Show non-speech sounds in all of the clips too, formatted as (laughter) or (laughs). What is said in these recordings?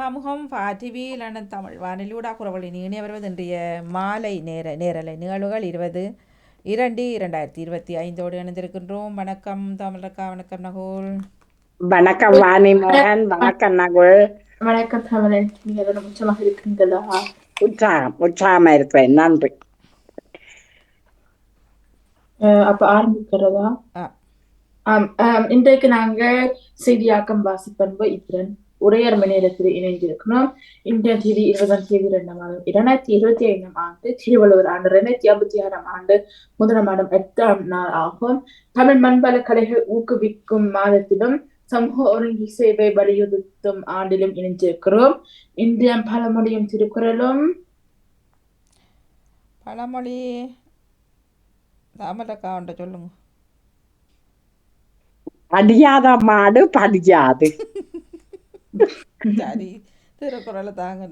பமுகம் பாட்டிவி London Tamil வானிலூடா குரவழி நீணிய வருவது இன்றைய மாலை நேர நேரலை நிகழ்வுகள் இருபது இரண்டு இரண்டாயிரத்தி இருபத்தி ஐந்தோடு இணைந்திருக்கின்றோம் வணக்கம் தமிழக்கா வணக்கம் நகோல் வணக்கம் வாணி மோகன் வணக்கம் நகுல் வணக்கம் தமிழன் நீங்க எல்லாம் உச்சமாக இருக்கின்றதா உற்சாகம் உற்சாகமா இருப்பேன் நன்றி அப்ப ஆரம்பிக்கிறதா இன்றைக்கு நாங்க செய்தியாக்கம் வாசிப்பண்பு இத்திரன் உரையர் மணியிடத்தில் இணைந்திருக்கிறோம் இன்றைய தேதி இருபதாம் தேதி இரண்டாம் மாதம். இரண்டாயிரத்தி இருபத்தி ஐந்தாம் ஆண்டு திருவள்ளுவர் ஆண்டு இரண்டாயிரத்தி ஐம்பத்தி ஆறாம் ஆண்டு முதலாம் மாதம் எட்டாம் நாள் ஆகும். தமிழ் மண்பல கலைகள் ஊக்குவிக்கும் மாதத்திலும் சமூக ஒருங்கி சேவை வலியுறுத்தும் ஆண்டிலும் இணைந்திருக்கிறோம். இந்திய பழமொழியும் திருக்குறளும். பழமொழி தமிழக்கா ஒன்றை சொல்லுங்க. அடியாத மாடு படியாது. (laughs) திருக்குறளை தாங்க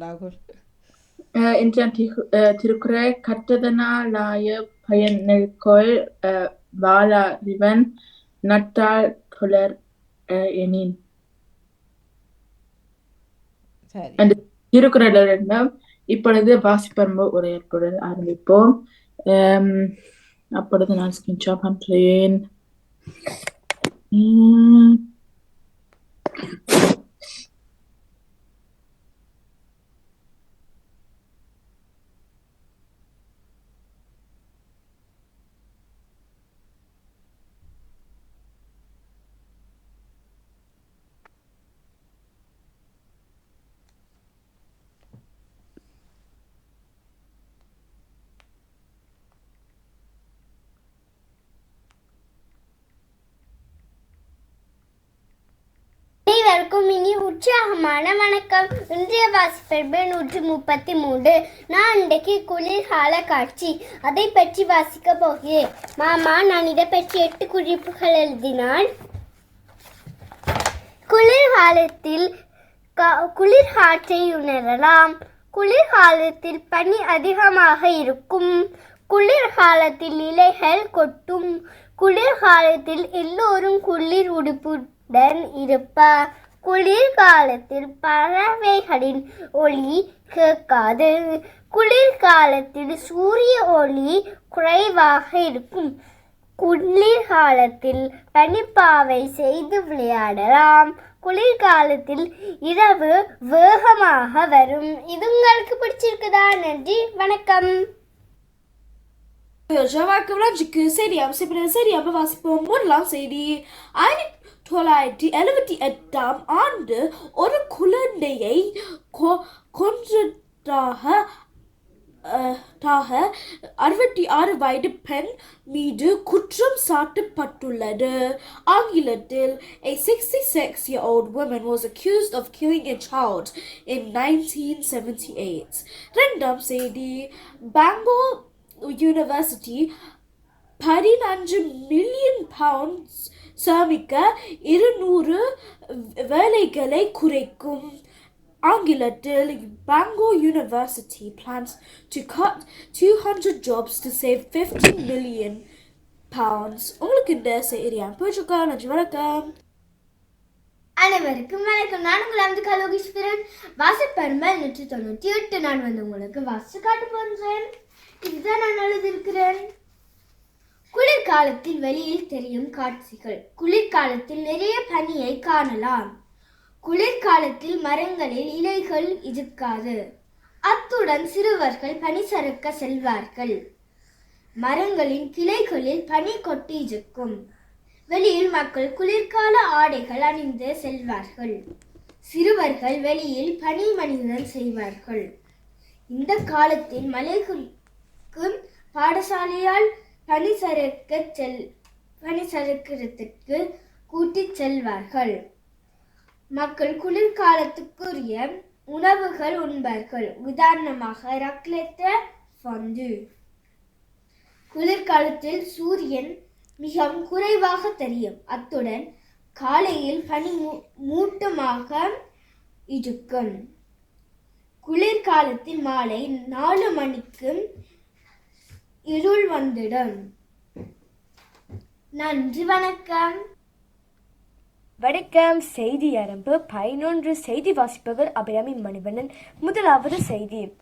அஹ் திருக்குறள் கற்றதனாலாய பயனெல்கொள் அஹ் வாழாரிவன் நட்டால் அஹ் எனின் திருக்குறளிடம் இப்பொழுது வாசிப்பரும்பு உரையாற்றுடன் ஆரம்பிப்போம் அப்பொழுது நான் ஸ்கிரீன்ஷாட் பண்றேன் அனைவருக்கும் இனி உற்சாகமான வணக்கம். இன்றைய வாசிப்பென்பு நூற்றி முப்பத்தி மூன்று. நான் இன்றைக்கு குளிர்கால காட்சி. அதை பற்றி வாசிக்க போகிறேன். மாமா நான் இதை பற்றி எட்டு குறிப்புகள் எழுதினான் குளிர்காலத்தில் கா- குளிர்காற்றை உணரலாம். குளிர்காலத்தில் பனி அதிகமாக இருக்கும். குளிர்காலத்தில் இலைகள் கொட்டும். குளிர்காலத்தில் எல்லோரும் குளிர் உடுப்புடன் இருப்பார் குளிர்காலத்தில் பறவைகளின் ஒளி கேட்காது. குளிர்காலத்தில் சூரிய ஒளி குறைவாக இருக்கும். குளிர்காலத்தில் பனிப்பாவை செய்து விளையாடலாம். குளிர்காலத்தில் இரவு வேகமாக வரும். இது உங்களுக்கு பிடிச்சிருக்குதா? நன்றி. வணக்கம். சரி சரியாம் சிப்பின சரியாக வாசிப்போம். முதலாம் செய்தி. ஆயிரத்தி தொள்ளாயிரத்தி எழுபத்தி எட்டாம் ஆண்டு ஒரு குழந்தையை கொ- கொன்றதாக அஹ், தாக அறுபத்தி ஆறு வயது பெண் மீது குற்றம் சாட்டப்பட்டுள்ளது ஆங்கிலத்தில் a 66 year old woman was accused of killing a child in 1978 ரெண்டாம் செய்தி பெங்களூர் யூனிவர்சிட்டி பதினஞ்சு மில்லியன் பவுண்ட்ஸ் சாவிக்க இருநூறு வேலைகளை குறைக்கும். ஆங்கிலத்தில் Bangor University plans to cut 200 jobs to save 15 million pounds. உங்களுக்கு இந்த செய்தி அனுப்பிச்சிருக்கா நன்றி வணக்கம். அனைவருக்கும் வணக்கம். நான் உங்கள் அந்து கலோகீஸ்வரன். வாசப்பெரும்பல் நூற்றி தொண்ணூற்றி எட்டு. நான் வந்து உங்களுக்கு வாசு காட்ட போன்றேன் இதுதான் நான் எழுதியிருக்கிறேன். குளிர்காலத்தில் வெளியில் தெரியும் காட்சிகள். குளிர்காலத்தில் நிறைய பனியை காணலாம். குளிர்காலத்தில் மரங்களில் இலைகள் இருக்காது அத்துடன் சிறுவர்கள் பனி சறுக்க செல்வார்கள். மரங்களின் கிளைகளில் பனி கொட்டி இருக்கும் வெளியில் மக்கள் குளிர்கால ஆடைகள் அணிந்து செல்வார்கள். சிறுவர்கள் வெளியில் பனி மனிதன் செய்வார்கள். இந்த காலத்தில் மலைகளுக்கும் பாடசாலையால் பனி சறுக்க செல் பனி சறுக்கிறதுக்கு கூட்டிச் செல்வார்கள். மக்கள் குளிர்காலத்துக்குரிய உணவுகள் உண்பார்கள். உதாரணமாக ரக்லெத்த ஃபந்து குளிர்காலத்தில் சூரியன் மிகவும் குறைவாக தெரியும். அத்துடன் காலையில் பனி மூ- மூட்டமாக இருக்கும். குளிர்காலத்தில் மாலை நாலு மணிக்கு இருள் வந்திடும். நன்றி வணக்கம். வணக்கம். செய்தி அரம்பு பதினொன்று செய்தி வாசிப்பவர் அபிராமி மணிவண்ணன். முதலாவது செய்தி.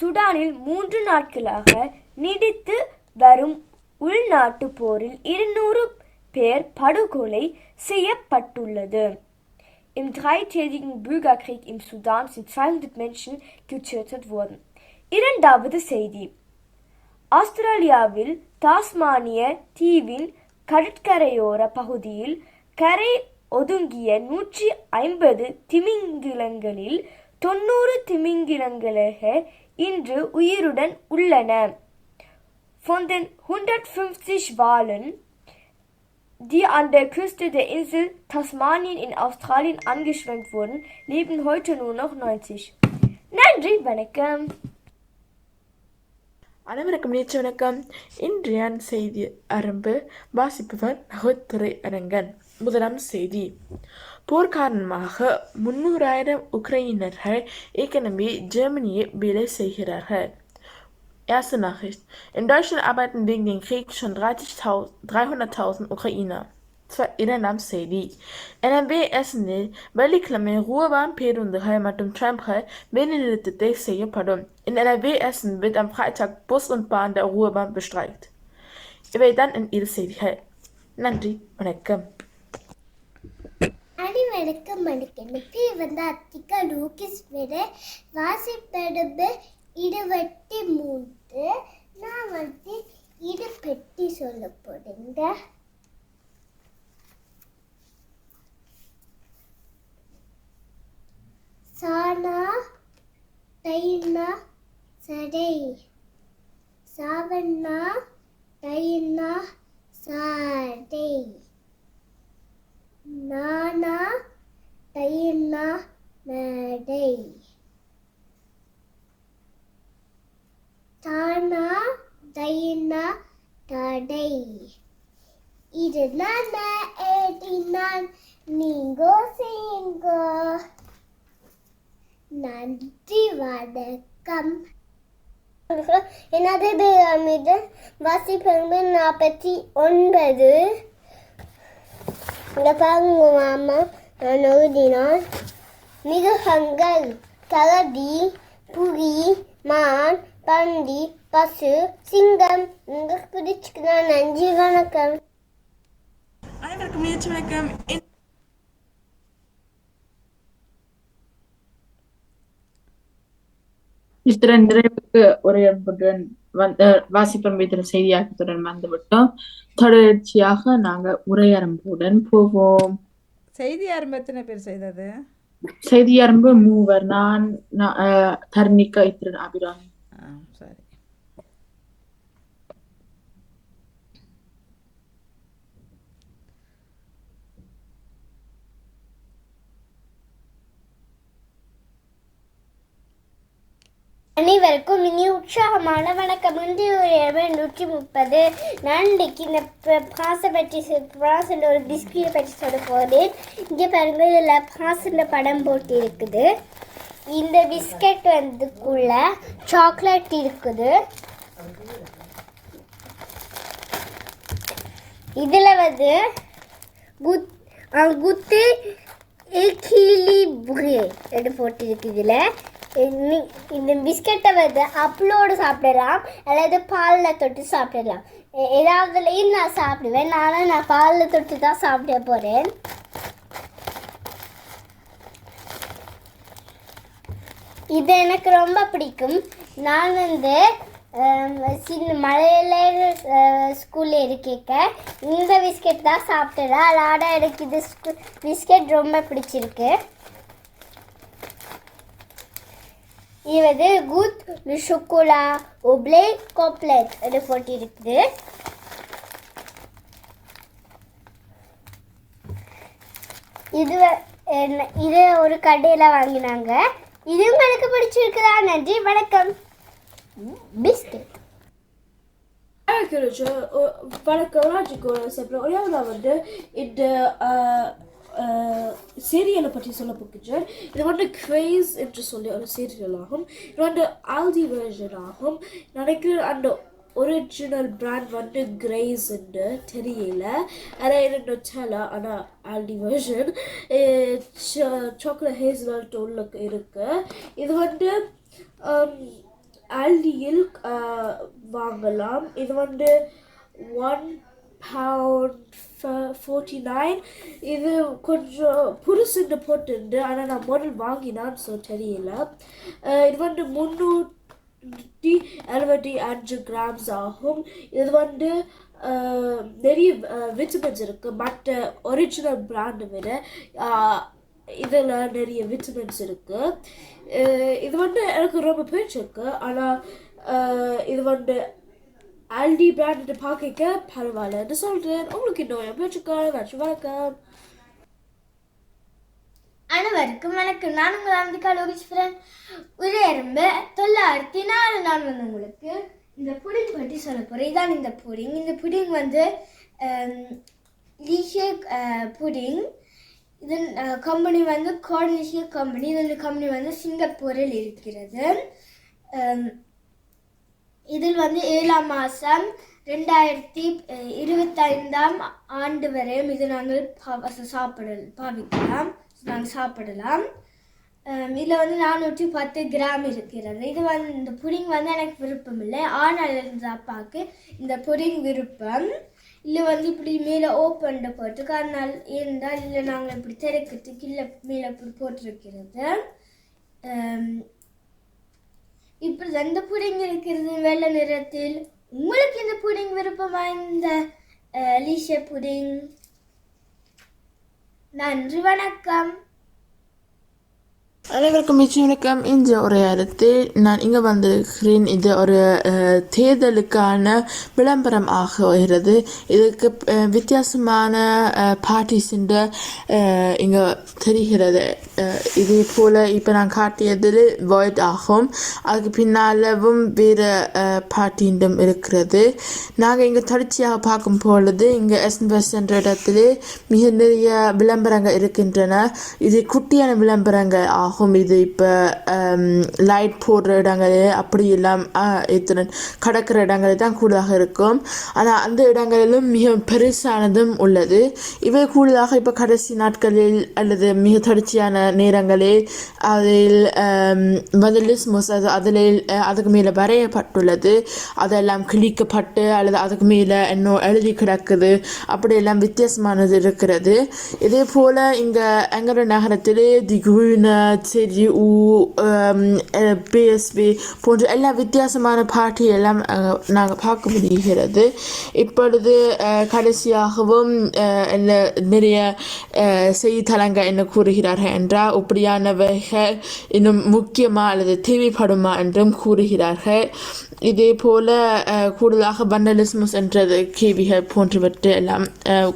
சுடானில் மூன்று நாட்களாக நீடித்து வரும் உள்நாட்டு போரில் இருநூறு பேர் படுகொலை செய்யப்பட்டுள்ளது. Im dreitägigen Bürgerkrieg im Sudan sind 200 Menschen getötet worden. இரண்டாவது செய்தி. ஆஸ்திரேலியாவில் டாஸ்மானிய தீவின் கடற்கரையோர பகுதியில் கரை ஒதுங்கிய நூற்றி ஐம்பது திமிங்கிலங்களில் தொண்ணூறு திமிங்கிலங்களே இன்று உயிருடன் உள்ளன. Von den 150 Walen, die an der Küste der Insel Tasmanien in Australien angeschwemmt wurden, leben heute nur noch 90. நன்றி வணக்கம் அனைவருக்கும் நேற்று வணக்கம். இன்றைய செய்தி அரம்பு வாசிப்பவர் நகத்துறை அரங்கன் முதலாம் செய்தி. போர் காரணமாக முன்னூறாயிரம் உக்ரையினர்கள் ஏற்கனவே ஜெர்மனியை வேலை செய்கிறார்கள். Erste Nachricht. In Deutschland arbeiten wegen dem Krieg schon 30.000 300.000 Ukrainer. Zwei- இரண்டாம் செய்தி எனவே எஸ்னில் வெள்ளிக்கிழமை ரூபான் பேருந்துகள் மற்றும் ட்ரம்ப்கள் வேலைநிறுத்தத்தை செய்யப்படும் in NRW Essen wird am Freitag Bus und Bahn der Ruhrbahn bestreikt. இவை தான் என் இரு செய்திகள் நன்றி வணக்கம் அனைவருக்கும் வணக்கம் பேர் வந்து அத்திகா லூக்கிஸ் விட வாசிப்பெடுப்பு இருபத்தி மூன்று நான் வந்து இரு பெட்டி சொல்ல போறேங்க சானா டைனா சடை. சாவண்ணா டைனா சாடை. நானா டைனா நடை. தானா டைனா தடை. இது நான் ஏடினான் நீங்கோ செய்யுங்க. நன்றி வணக்கம். எனது பேர் அமிர்தன் வாசிப்பெரும்பு நாற்பத்தி ஒன்பது இந்த பாருங்க மாமா நான் எழுதினான் மிருகங்கள் கரடி புலி மான் பண்டி பசு சிங்கம் உங்களுக்கு பிடிச்சிருக்குதா நன்றி வணக்கம் அனைவருக்கும் முயற்சி வணக்கம். இத்துடன் நிறைவுக்கு அன்புடன் வந்த வாசிப்பம் வைத்திர செய்தியாக்கத்துடன் வந்துவிட்டோம் தொடர்ச்சியாக நாங்க உரையரம்புடன் போவோம். செய்தி ஆரம்பத்தின பேர் செய்தது? செய்தியரம்பு மூவர் நான் தர்ணிகா இத்திரன் அபிராமி ஆ சரி அனைவருக்கும் இனி உற்சாகமான வணக்கம். இன்றைய ஒரு இரவு நூற்றி முப்பது நாளைக்கு இந்த பாசை பற்றி பாசன் ஒரு பிஸ்கெட்டை பற்றி சொல்ல போகிறேன். இங்கே பாருங்க இதில் பாசன படம் போட்டு இருக்குது. இந்த பிஸ்கட் வந்துக்குள்ள சாக்லேட் இருக்குது. இதில் வந்து குத் குத்து எக்கிலிப்ரே புகை போட்டிருக்கு இதில். இந்த பிஸ்கெட்டை வந்து அப்பளோடு சாப்பிடலாம். அல்லது பாலில் தொட்டு சாப்பிடலாம். ஏதாவதுலையும் நான் சாப்பிடுவேன். நானும் நான் பாலில் தொட்டு தான் சாப்பிட போகிறேன் இது எனக்கு ரொம்ப பிடிக்கும். நான் வந்து சின்ன மலையில ஸ்கூலில் இருக்க இந்த பிஸ்கெட் தான் சாப்பிட்டேன். அதோட எனக்கு இது பிஸ்கெட் ரொம்ப பிடிச்சிருக்கு. இது வந்து குட் ஒப்ளே கோப்லெட் என்று போட்டிருக்குது இது என்ன- இது ஒரு கடையில் வாங்கினாங்க. இது உங்களுக்கு பிடிச்சிருக்குதா? நன்றி வணக்கம். பிஸ்கெட். Arkeologer வணக்கம். ராஜிகோ செப்ல ஒரே வந்து இந்த சீரியலை பற்றி சொல்ல போகிறேன் இது வந்து கிரேஸ் என்று சொல்லி ஒரு சீரியல் ஆகும் இது வந்து ஆல்தி வேர்ஷன் ஆகும் நினைக்கிற அந்த ஒரிஜினல் பிராண்ட் வந்து கிரேஸ் என்று தெரியல. ஆனால் இது நொச்சலா ஆனால் ஆல்டி வெர்ஷன் சாக்லேட் ஹேஸ்னட் உள்ள இருக்கு. இது வந்து um, ஆல்டியில் வாங்கலாம். இது வந்து ஒன் பவுண்ட் ஃபோர்ட்டி நைன் இது கொஞ்சம் புதுசுன்னு போட்டுண்டு ஆனால் நான் மாடல் வாங்கினான்னு சொல்ல தெரியல. இது வந்து முந்நூற்றி எழுபத்தி அஞ்சு கிராம்ஸ் ஆகும். இது வந்து நிறைய விட்டமின்ஸ் இருக்குது மற்ற ஒரிஜினல் பிராண்டை விட இதில் நிறைய விட்டமின்ஸ் இருக்குது இது வந்து எனக்கு ரொம்ப பிடிச்சிருக்கு. ஆனால் இது வந்து ஆல்டி பிராண்ட் பார்க்க பரவாயில்லன்னு சொல்கிறேன் உங்களுக்கு இன்னும் பிடிச்சிருக்கா நன்றி வணக்கம் அனைவருக்கும் வணக்கம். நான் உங்கள் அம்பிகா லோகேஸ்வரன். ஒரு எறும்பு தொள்ளாயிரத்தி நாலு நான் வந்து உங்களுக்கு இந்த புடிங் பற்றி சொல்ல போகிறேன் இதான் இந்த புடிங். இந்த புடிங் வந்து லீஷேக் புடிங். இது கம்பெனி வந்து கோர்னிஷிய கம்பெனி இந்த கம்பெனி வந்து சிங்கப்பூரில் இருக்கிறது. இதில் வந்து ஏழாம் மாதம் ரெண்டாயிரத்தி இருபத்தைந்தாம் ஆண்டு வரையும் இது நாங்கள் பா- சாப்பிட பாவிக்கலாம். நாங்கள் சாப்பிடலாம். இதில் வந்து நானூற்றி பத்து கிராம் இருக்கிறது. இது வந்து இந்த புடிங் வந்து எனக்கு விருப்பம் இல்லை ஆனால் இருந்த அப்பாவுக்கு இந்த புடிங் விருப்பம். இல்லை வந்து இப்படி மேலே ஓப்பன் போட்டு அதனால் இருந்தால் இல்லை நாங்கள் இப்படி திறக்கிறதுக்கு இல்லை மேலே இப்படி போட்டிருக்கிறது. இப்படி எந்த புடிங் இருக்கிறது வெள்ளை நிறத்தில்? உங்களுக்கு இந்த புடிங் விருப்பமா இந்த லீஷ புடிங்? நன்றி வணக்கம். அனைவருக்கும் மிச்சம் வணக்கம் இந்த உரையாடத்தில் நான் இங்கே வந்திருக்கிறேன். இது ஒரு தேர்தலுக்கான விளம்பரம் ஆகிறது இதுக்கு வித்தியாசமான பார்ட்டிஸ் இங்கே தெரிகிறது. இதே போல் இப்போ நான் காட்டியதில் வாய்ட் ஆகும் அதுக்கு பின்னாலவும் வேறு பார்ட்டிண்டும் இருக்கிறது நாங்கள் இங்கே தொடர்ச்சியாக பார்க்கும் பொழுது இங்கே எஸ்என்பஸ் என்ற இடத்துல மிக நிறைய விளம்பரங்கள் இருக்கின்றன இது குட்டியான விளம்பரங்கள் ஆகும் இது இப்போ லைட் போடுற இடங்களே அப்படி எல்லாம் இத்தனை கடக்கிற இடங்கள் தான் கூடுதலாக இருக்கும் ஆனால் அந்த இடங்களிலும் மிக பெருசானதும் உள்ளது இவை கூடுதலாக இப்போ கடைசி நாட்களில் அல்லது மிக தொடர்ச்சியான நேரங்களில் அதில் மதலிஸ் லிஸ்மஸ் அது அதில் அதுக்கு மேலே வரையப்பட்டுள்ளது. அதெல்லாம் கிழிக்கப்பட்டு அல்லது அதுக்கு மேலே இன்னும் எழுதி கிடக்குது. அப்படியெல்லாம் வித்தியாசமானது இருக்கிறது. இதே போல் இங்கே எங்களோட நகரத்திலே தி குழுன செரி ஊ பிஎஸ்பி போன்ற எல்லா வித்தியாசமான பாட்டி எல்லாம் நாங்கள் பார்க்க முடிகிறது. இப்பொழுது கடைசியாகவும் நிறைய செய்தித்தலங்கள் என்ன கூறுகிறார்கள் என்றால் இப்படியானவைகள் இன்னும் முக்கியமா அல்லது தேவைப்படுமா என்றும் கூறுகிறார்கள். இதே போல கூடுதலாக வண்டலிசமஸ் என்றது கேவிகள் போன்றவற்றை எல்லாம்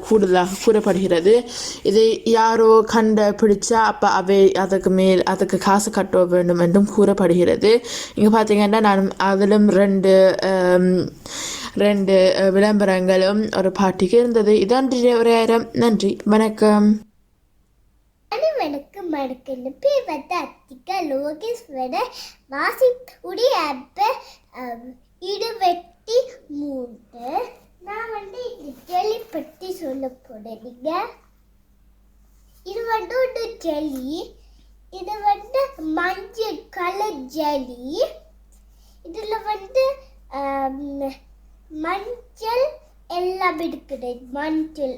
கூடுதலாக கூறப்படுகிறது. இதை யாரோ கண்ட பிடிச்சா அப்போ அவை அதுக்கு மேல் அதுக்கு காசு கட்ட வேண்டும் என்றும் கூறப்படுகிறது. இங்கே பார்த்தீங்கன்னா நான் அதிலும் ரெண்டு ரெண்டு விளம்பரங்களும் ஒரு பாட்டிக்கு இருந்தது. இதான் ஒரு நேரம் நன்றி. வணக்கம். அனைவருக்கும் வணக்கம் இந்த பேர் வந்து அத்திகா லோகேஸ்வர வாசித்துடைய ஆப்பு இடுவெட்டி மூன்று. நான் வந்து இந்த பற்றி சொல்ல போறேங்க இது வந்து ஒரு ஜெலி இது வந்து மஞ்சள் கலர் ஜெலி இதில் வந்து மஞ்சள் எல்லாம் இருக்குது. மஞ்சள்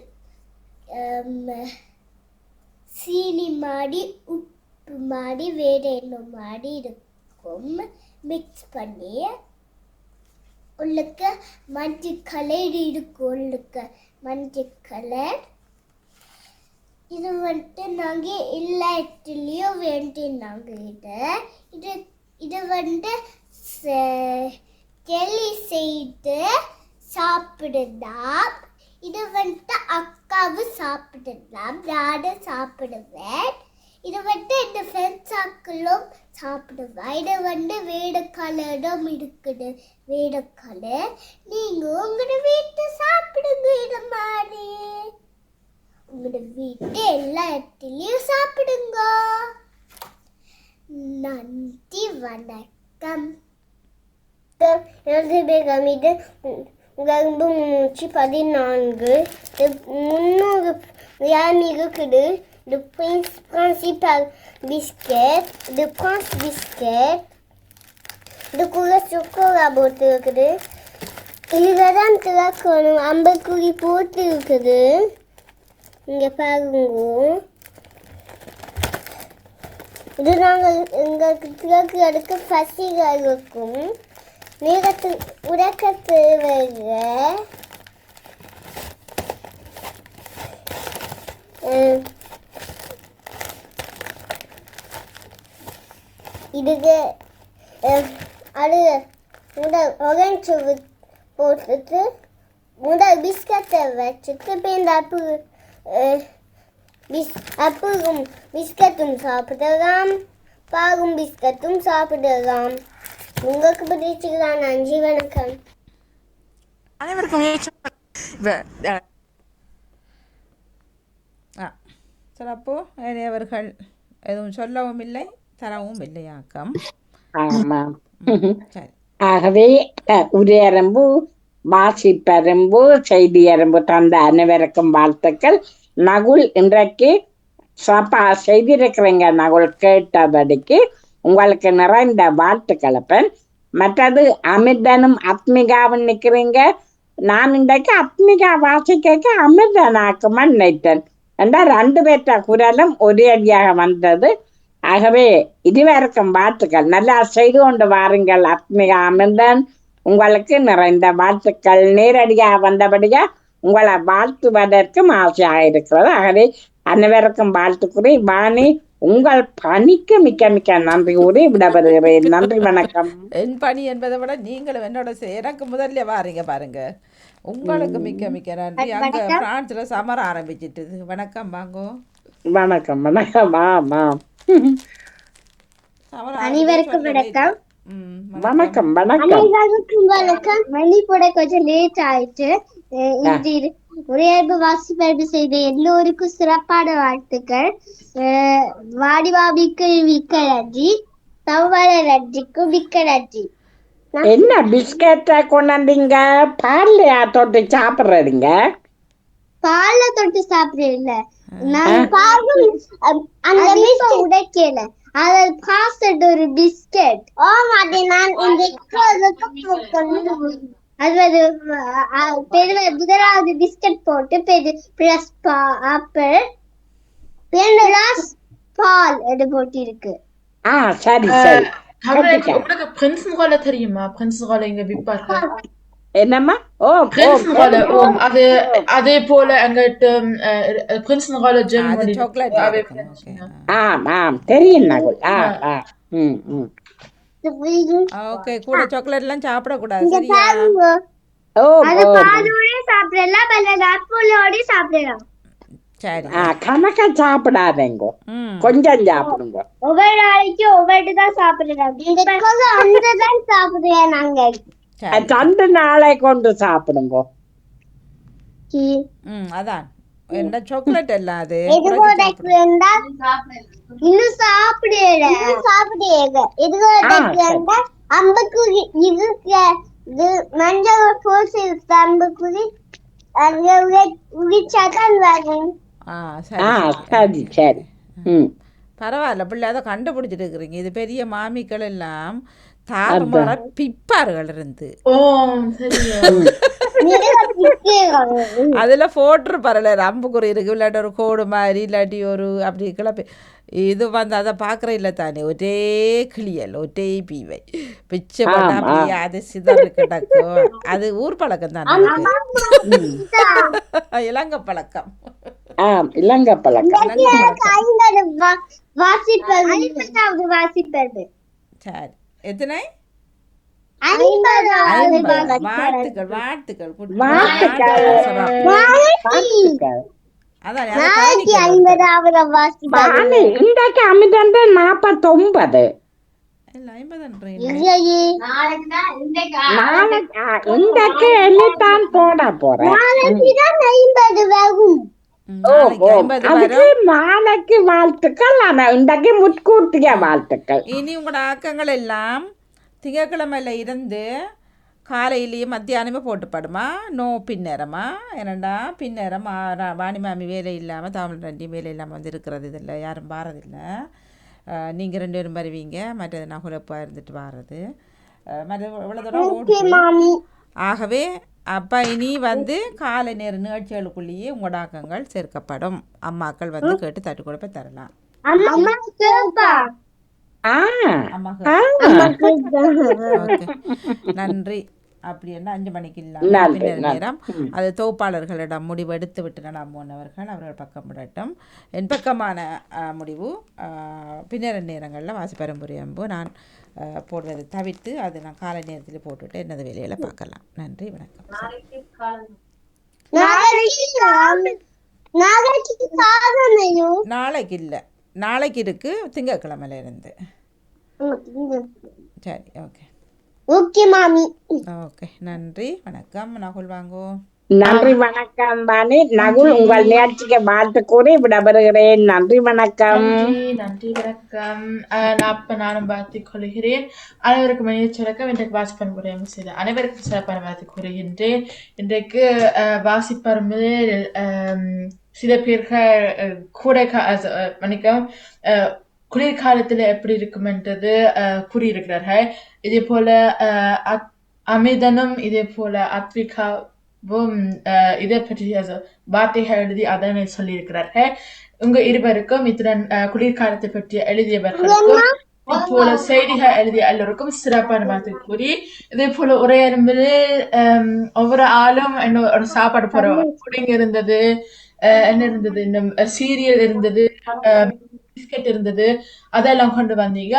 சீனி மாடி உப்பு மாடி வேறு என்ன மாடி இருக்கும்? மிக்ஸ் பண்ணி உள்ளுக்கு மஞ்சள் கலர் இருக்கும் உள்ளுக்கு. மஞ்சள் கலர் இது வந்துட்டு நாங்கள் எல்லா இடத்துலையும் வேண்டினாங்க இது. இது இது வந்து ஜெல்லி செய்து சாப்பிடுதான் இது வந்துட்டு அக்காவும் சாப்பிடலாம் நானும் சாப்பிடுவேன் இது வந்து இந்த ஃப்ரெண்ட்ஸாக்களும் சாப்பிடுவேன் இது வந்து வேட கலரும் இருக்குது வேட கலர் நீங்கள் உங்களோட வீட்டை சாப்பிடுங்க இது மாதிரி. உங்களோட வீட்டு எல்லா இடத்துலையும் சாப்பிடுங்க. நன்றி வணக்கம். எனது வேகம் இது கரும்பு முன்னூற்றி பதினான்கு இது முந்நூறு கிராம் இருக்குது பிரின்ஸ் பிரின்சிபல் பிஸ்கெட் இது பிரான்ஸ் பிஸ்கெட் இதுக்குள்ள சுக்கோரா போட்டு இருக்குது இதுதான் தான் திறக்கணும் அம்பக்குறி போட்டு இருக்குது இங்கே பாருங்க. இது நாங்கள் எங்களுக்கு திறக்கு எடுக்க பசிகள் இருக்கும் நேரத்து உறக்க தேவையில்லை அஹ், இதுக்கு அஹ், அது முதல் ஒரேஞ்ச் போட்டுட்டு முதல் பிஸ்கட்டை வச்சுட்டு பின் அப்பு அஹ், பிஸ் அப்புறம் பிஸ்கட்டும் சாப்பிடலாம் பாகும் பிஸ்கட்டும் சாப்பிடலாம் உங்களுக்கு பிடிச்சிக்கலாம் நன்றி வணக்கம். அனைவருக்கும் சிறப்பு அவர்கள் எதுவும் சொல்லவும் இல்லை தரவும் இல்லையாக்கம் ஆமாம் சரி. ஆகவே அஹ், உரையரம்பு வாசிப்பரம்பு செய்தியரம்பு தந்த அனைவருக்கும் வாழ்த்துக்கள். நகுல் இன்றைக்கு சிறப்பா செய்திருக்கிறீங்க நகுல் கேட்டபடிக்கு. உங்களுக்கு நிறைந்த வாழ்த்துக்கள் அப்பன் மற்றது அமிர்தனும் அத்மிகாவும் நிற்கிறீங்க நான் இன்றைக்கு அத்மிகா வாசிக்க அமிர்தனாக்குமா நினைத்தேன். என்றால் ரெண்டு பேர்த்த குரலும் ஒரே அடியாக வந்தது. ஆகவே இதுவரைக்கும் வாழ்த்துக்கள். நல்லா செய்து கொண்டு வாருங்கள் அத்மிகா அமிர்தன். உங்களுக்கு நிறைந்த வாழ்த்துக்கள். நேரடியாக வந்தபடியா உங்களை வாழ்த்துவதற்கும் ஆசையாக இருக்கிறது. ஆகவே அனைவருக்கும் வாழ்த்து வாணி. உங்கள் பணிக்கு மிக்க மிக்க நன்றி கூறி விடப்படுகிறேன் நன்றி வணக்கம். என் பணி என்பதை விட நீங்களும் என்னோட எனக்கு முதல்ல வாரீங்க பாருங்க. உங்களுக்கு மிக்க மிக்க நன்றி. அங்க பிரான்ஸ்ல சமர ஆரம்பிச்சிட்டு வணக்கம் வாங்கோ. வணக்கம் வணக்கம். சமர அனைவருக்கும் வணக்கம். வணக்கம். வணக்கம் வணக்கம். மணி போட கொஞ்சம் லேட் ஆயிட்டு உரையாய்வு வாசிப்பரப்பு செய்த எல்லோருக்கும் சிறப்பான வாழ்த்துக்கள். வாடிவா மிக்க மிக்க நன்றி. தவற நன்றிக்கும் மிக்க நன்றி. என்ன பிஸ்கெட்டை கொண்டாந்தீங்க? பால்லையா தொட்டு சாப்பிட்றீங்க பால்ல தொட்டு சாப்பிடல நான் பாலும் அந்த பிஸ்கட் உடைக்கல. அதில் பாஸ்ட் ஒரு பிஸ்கட். ஆமா அது நான் ஒரு அஹ், பெரு முதலாவது பிஸ்கட் போட்டு பெரு பிளஸ் ஆப்பிள் பிளஸ் பால் என்று போட்டு இருக்கு ஆ சரி. சரி. உங்களுக்கு பிரின்சன் தெரியுமா? பிரின்சன் இங்க விற்பார்கள் என்னம்மா? ஓ ஓ பிரின்சன் ரோல ஓம் அது அதே போல அங்கிட்டு பிரின்சன் ரோல அது ஓகே ஆம் ஆம் தெரியும் நகுல். ஆ. ஆ ம் ம். ஓகே கூட சாக்லேட் எல்லாம் சாப்பிடக்கூடாது சரியா? ஓ அது பாலோட சாப்பிடலாம் அல்லது ஆப்பிளோட சாப்பிடலாம். சரி. ஆ கணக்கா சாப்பிடாதேங்கோ. கொஞ்சம் சாப்பிடுங்க. ஒவ்வொரு நாளைக்கு ஒவ்வொரு தான் சாப்பிடுறோம் அந்த தான் சாப்பிடுவேன் நாங்க. ரெண்டு நாளை கொண்டு சாப்பிடுங்க. ம் அதான். என்ன சாக்லேட் எல்லாம் அது. இன்னும் சாப்பிடல. சாப்பிடுங்க இது கூட ஆ, சரி. இருந்தா அம்பக்குறி இதுக்கு இது மஞ்சள் போட்டு அம்பக்குறி அது உரிச்சாதான் வரும். சரி சரி. பரவாயில்ல பிள்ளை அதை கண்டுபிடிச்சிட்டு இருக்கிறீங்க. இது பெரிய மாமிக்கள் எல்லாம் தாறுமாற பிப்பார்கள் இருந்து. (laughs) அதில் போட்டு பரவாயில்ல அம்புக்குறி இருக்கு இல்லாட்டி ஒரு கோடு மாதிரி இல்லாட்டி ஒரு அப்படி கிளப்பி. இது வந்து அதை பார்க்குற இல்லை தானே ஒரே கிளியல் ஒரே பீவை. பிச்சை பண்ண அப்படியே அது சிதறு கிடக்கும். அது ஊர் பழக்கம் தானே (laughs) இளங்க பழக்கம். ஆம் இலங்கை பழக்கம். இளங்க பழக்கம். வாசிப்பது. சரி. எத்தனை. வாழ்த்துக்கள் வாழ்த்துக்கள். இன்றைக்கு அமிதண்டு நாற்பத்தொன்பது இன்றைக்கு எண்ணித்தான் போட போறேன். நாளைக்கு வாழ்த்துக்கள் ஆனா இன்றைக்கு முற்கூட்டிய வாழ்த்துக்கள் இனி உங்களோட ஆக்கங்கள் எல்லாம் திங்கட்கிழமையில இருந்து காலையிலேயே மத்தியானமே போட்டுப்படுமா நோ பின்னேரமா ஏனண்டா பின்னேரம் வாணி மாமி வேலை இல்லாமல் தமிழ் ரெண்டி வேலை இல்லாமல் வந்து இருக்கிறது இதில் யாரும் வாரதில்லை நீங்கள் ரெண்டு பேரும் வருவீங்க மற்றது நான் குழப்பாக இருந்துட்டு வாரது அஹ், மற்றது இவ்வளோ தூரம். ஆகவே அப்போ இனி வந்து காலை நேர நிகழ்ச்சிகளுக்குள்ளேயே உங்களோட ஆக்கங்கள் சேர்க்கப்படும். அம்மாக்கள் வந்து கேட்டு தட்டு கொடுப்ப தரலாம். நன்றி. அப்படி என்ன அஞ்சு மணிக்கு இல்லாமல். நேரம். அது தொகுப்பாளர்களிடம் முடிவு எடுத்து விட்டு நாம் போனவர்கள் அவர்கள் பக்கம் விடட்டும். என் பக்கமான முடிவு பின்னர் நேரங்களில் வாசிப்பரம்புரி அம்பு நான் ஆ, போடுவதை தவிர்த்து அது நான் காலை நேரத்தில் போட்டுட்டு என்னது வேலையில் பார்க்கலாம். நன்றி வணக்கம். நாளைக்கு இல்லை. நாளைக்கு இருக்கு திங்கட்கிழமையில இருந்து. சரி ஓகே ஓகே மாமி. ஓகே நன்றி வணக்கம். நகுல் வாங்கோ. நன்றி வணக்கம் பாணி நகுல் உங்கள் நிகழ்ச்சிக்கு வாழ்த்து கூறி விடப்படுகிறேன் நன்றி வணக்கம். நன்றி வணக்கம். நான் நானும் பார்த்துக் கொள்கிறேன். அனைவருக்கும் சிறக்கம் இன்றைக்கு வாசிப்பன் முறையாக செய்த அனைவருக்கும் சிறப்பான பார்த்துக் கூறுகின்றேன் இன்றைக்கு அஹ், வாசிப்பரும்பில் சில பேர்கள் கூட மன்னிக்கவும் குளிர்காலத்தில் எப்படி இருக்குமென்றது அஹ், கூறியிருக்கிறார்கள் இதே போல அமிதனும் இதே போல அத்விகாவும் அஹ், இதை பற்றி வார்த்தைகள் எழுதி அதனை சொல்லியிருக்கிறார்கள் உங்க இருவருக்கும் இத்துடன் குளிர்காலத்தை பற்றி எழுதியவர்களுக்கும் போல செய்திகள் எழுதிய எல்லோருக்கும் சிறப்பான வார்த்தை கூறி இதே போல உரையாடும்போது ஒவ்வொரு ஆளும் என்ன ஒரு சாப்பாடு போற புடிங்க இருந்தது என்ன இருந்தது இன்னும் சீரியல் இருந்தது பிஸ்கெட் இருந்தது அதெல்லாம் கொண்டு வந்தீங்க.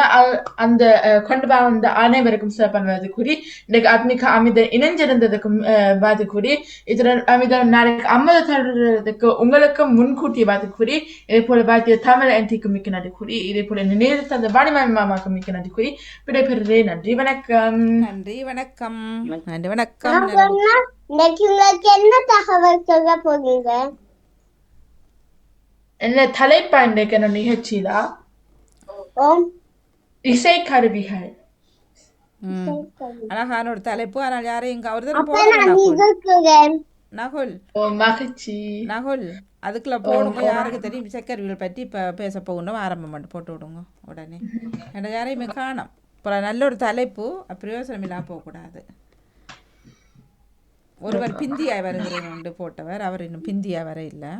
அந்த கொண்டு வந்த அனைவருக்கும் சிறப்பான வார்த்தை கூறி இன்னைக்கு அத்மிகா அமிதன் இணைஞ்சிருந்ததுக்கும் வார்த்தை கூறி இத்துடன் அமிதன் நாளைக்கு ஐம்பது தருவதற்கு உங்களுக்கும் முன்கூட்டி வார்த்தை கூறி இதே போல வாத்திய தமிழ் என்டிக்கு மிக்க நன்றி கூறி இதே போல நேரத்தில் அந்த வாணிமாமி மாமாவுக்கு மிக்க நன்றி கூறி விடைபெறுகிறே நன்றி வணக்கம். நன்றி வணக்கம். நன்றி வணக்கம். இன்னைக்கு உங்களுக்கு என்ன தகவல் சொல்ல போறீங்க? என்ன தலைப்பா இன்றைக்கு என்ன நிகழ்ச்சியில ஓம் இசை கருவிகள் ம் அழகான ஒரு தலைப்பு. ஆனால் யாரையும் நான் நகுல். மகிழ்ச்சி. நகுல். அதுக்குள்ள போடுங்க யாருக்கு தெரியும்? சக்கரவியல் பற்றி இப்போ பேச போகணும் ஆரம்பம் மட்டும் போட்டு விடுங்க உடனே. ஏன்னா யாரையுமே காணோம். அப்புறம் நல்ல ஒரு தலைப்பு பிரயோசனம் இல்லாமல் போகக்கூடாது. ஒருவர் பிந்தியாய் வருகிறேன் உண்டு போட்டவர். அவர் இன்னும் பிந்தியா வர இல்லை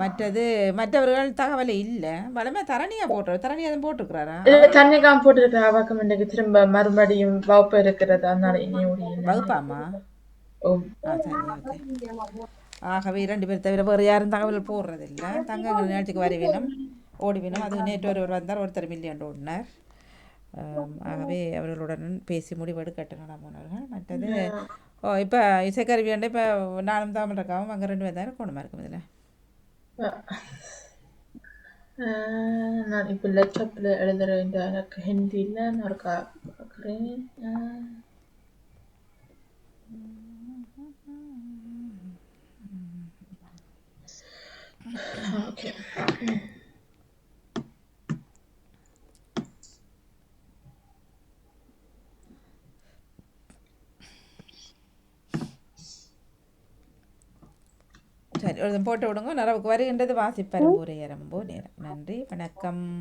மற்றது மற்றவர்கள் தகவலே இல்லை. வளமே தரணியா போட்டுரு தரணி அதை போட்டிருக்கிறாரா? இல்ல தண்ணிக்காம போட்டிருக்கிற அவாக்கம் இன்றைக்கு திரும்ப மறுபடியும் வகுப்பு இருக்கிறது அதனால இனி வகுப்பாமா ஆகவே இரண்டு பேர் தவிர வேறு யாரும் தகவல் போடுறதில்ல. தங்கங்கள் நேரத்துக்கு வர வேணும் ஓடி வேணும் அது நேற்று ஒருவர் வந்தார் ஒருத்தர் மில்லியன் ஓடினார். ஆகவே அவர்களுடன் பேசி முடிவெடுக்கட்டும் போனவர்கள் மற்றது ஓ இப்போ இசைக்கருவி வந்து இப்போ நானும் தமிழ் இருக்காவும் அங்கே ரெண்டு பேர் தான் கோணமாக இருக்கும் இதில்? நான் இப்போ லேப்டாப்பில் எழுதுற இந்த எனக்கு ஹிந்தியில் நான் இருக்கா பார்க்குறேன் ஓகே. சரி ஒரு போட்டு விடுங்க. நரவுக்கு வருகின்றது வாசிப்பரும் ரொம்ப நேரம். நன்றி வணக்கம்.